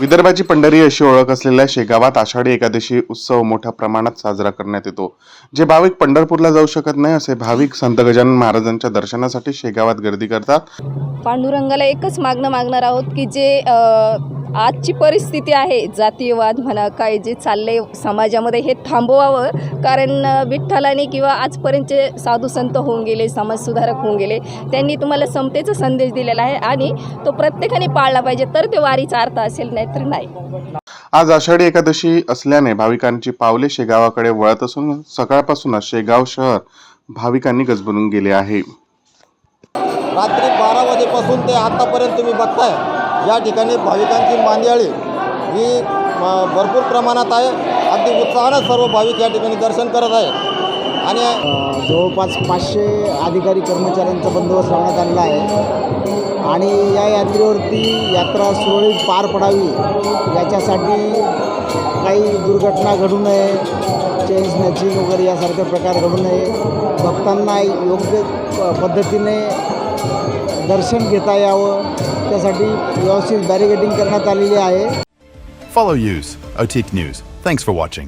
विदर्भाची पंढरी अशी ओळख असलेल्या शेगावात आषाढी एकादशी उत्सव मोठ्या प्रमाणात साजरा करण्यात येतो. जे भाविक पंढरपूरला जाऊ शकत नाही असे भाविक संत गजानन महाराजांच्या दर्शनासाठी शेगावात गर्दी करतात. पांडुरंगाला एकच मागणं मागणार आहोत की जे आजची परिस्थिती आहे जातीयवाद म्हणा काय जे चालले समाजामध्ये हे थांबवावं. कारण विठ्ठलाने किंवा आजपर्यंतचे साधू संत होऊन गेले समाजसुधारक होऊन गेले त्यांनी तुम्हाला समतेचा संदेश दिलेला आहे आणि तो प्रत्येकाने पाळला पाहिजे तर ते वारीचा अर्थ असेल नाही तर नाही. आज आषाढी एकादशी असल्याने भाविकांची पावले शेगावाकडे वळत असून सकाळपासूनच शेगाव शहर भाविकांनी गजबजून गेले आहे. रात्री बारा वाजेपासून ते आत्तापर्यंत तुम्ही बघताय. या ठिकाणी भाविकांची मांदियाळी ही भरपूर प्रमाणात आहे. अगदी उत्साहानं सर्व भाविक या ठिकाणी दर्शन करत आहे आणि जवळपास पाचशे अधिकारी कर्मचाऱ्यांचा बंदोबस्त लावण्यात आलेला आहे. आणि या यात्रेवरती यात्रा सुरळीत पार पडावी याच्यासाठी काही दुर्घटना घडू नये चेन स्नॅचिंग वगैरे यासारखे प्रकार घडू नये. भक्तांना योग्य प- पद्धतीने दर्शन घेता यावं. त्यासाठी व्यवस्थित बॅरिगेटिंग करण्यात आलेली आहे Follow Use, Otik News. Thanks for watching.